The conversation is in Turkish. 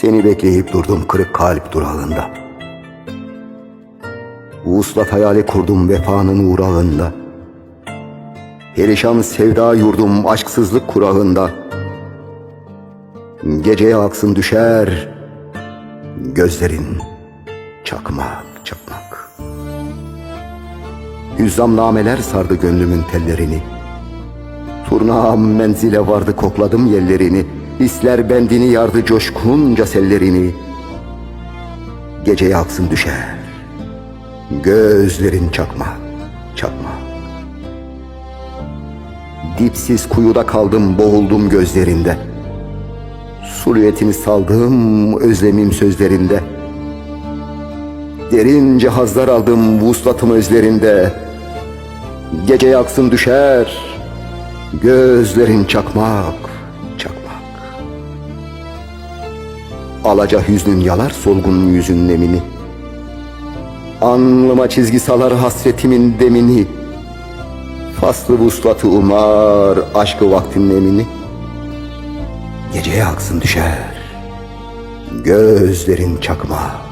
Seni bekleyip durdum kırık kalp durağında. Vuslat hayali kurdum vefanın uğrağında. Perişan sevda yurdum aşksızlık kurağında. Geceye aksın düşer gözlerin çakmak çakmak. Hüzzam nameler sardı gönlümün tellerini. Turnağım menzile vardı kokladım yellerini. Hisler bendini yardı coşkunca sellerini. Geceye aksın düşer. Gözlerin çakma, çakma. Dipsiz kuyuda kaldım, boğuldum gözlerinde. Suliyetini saldım özlemim sözlerinde. Derince hazlar aldım vuslatım özlerinde. Gece yaksın düşer, gözlerin çakmak. Alaca hüznün yalar solgun yüzün nemini. Anlıma çizgi salar hasretimin demini. Faslı vuslatı umar aşkı vaktin emini. Geceye aksın düşer, gözlerin çakmak.